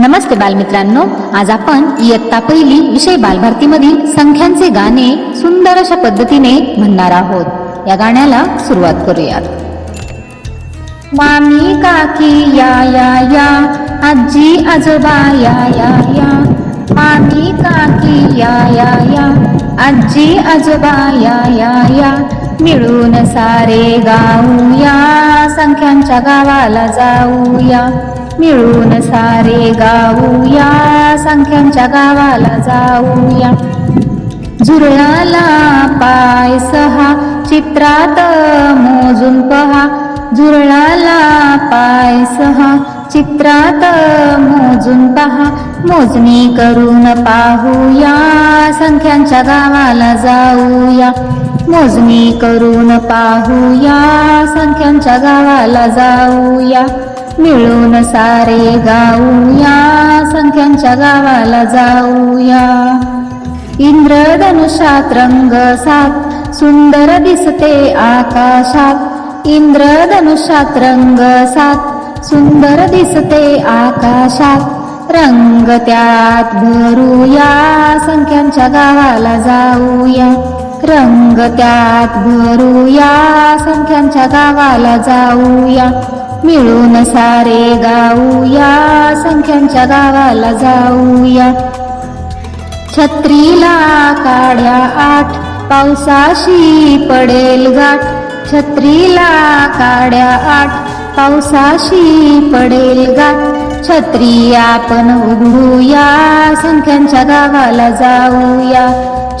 नमस्ते बालमित्रांनो. आज आपण इयत्ता पहिली विषय बालभारतीमधील संख्यांचे गाणे सुंदर अशा पद्धतीने म्हणणार आहोत. या गाण्याला सुरुवात करूयात. मामी काकी या या या आजी आजोबा या या या. मामी काकी या या या आजी आजोबा या या या. मिळून सारे गाऊया संख्यांच्या गावाला जाऊया. मिळून सारे गाऊया संख्यांच्या गावाला जाऊया झुरळाला पाय सहा. चित्रात मोजून पहा. झुरळाला पाय सहा. चित्रात मोजून पहा. मोजणी करून पाहूया संख्यांच्या गावाला जाऊया मोजणी करून पाहूया संख्यांच्या गावाला जाऊया मिळून सारे गाऊया संख्यांच्या गावाला जाऊया. इंद्रधनुष्यात रंग सात सुंदर दिसते आकाशात. इंद्रधनुष्यात रंग सात सुंदर दिसते आकाशात. रंग त्यात भरूया संख्यांच्या गावाला जाऊया. रंग त्यात भरूया संख्यांच्या गावाला जाऊया. मिळून सारे गाऊया संख्यांच्या गावाला जाऊया. छत्रीला काड्या आठ पावसाशी पडेल गाठ छत्रीला काड्या आठ पावसाशी पडेल गाठ छत्री आपण उघडूया संख्यांच्या गावाला जाऊया.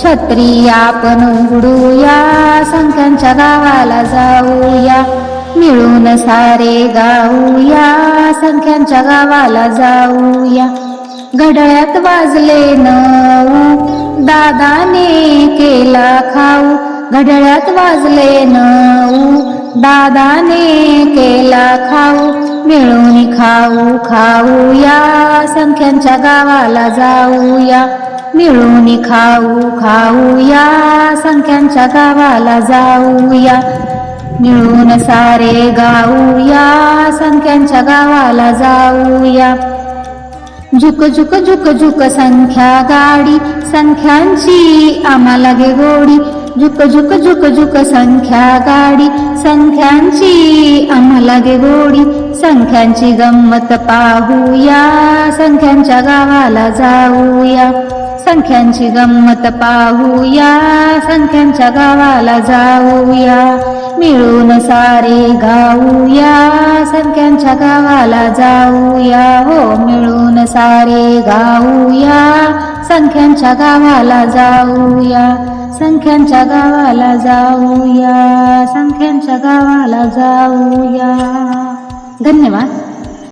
छत्री आपण उघडूया संख्यांच्या गावाला जाऊया. मिळून सारे गाऊया संख्यांच्या गावाला जाऊया. घड्याळ्यात वाजले नऊ दादाने केला खाऊ. घड्याळ्यात वाजले नऊ दादाने केला खाऊ. मिळून खाऊ खाऊया संख्यांच्या गावाला जाऊया. मिळून खाऊ खाऊया संख्यांच्या गावाला जाऊया. मिळून सारे गाऊया संख्यांच्या गावाला जाऊया. झुक झुक झुक झुक संख्या गाडी संख्यांची आम्हाला गे गोडी. झुक झुक झुक झुक संख्या गाडी संख्यांची आम्हाला गे गोडी. संख्यांची गंमत पाहूया संख्यांच्या गावाला जाऊया. संख्यांची गंमत पाहूया. संख्यांच्या गावाला जाऊया. मिळून सारे गाऊया. संख्यांच्या गावाला जाऊया. हो मिळून सारे गाऊया. संख्यांच्या गावाला जाऊया. संख्यांच्या गावाला जाऊया. संख्यांच्या गावाला जाऊया. धन्यवाद.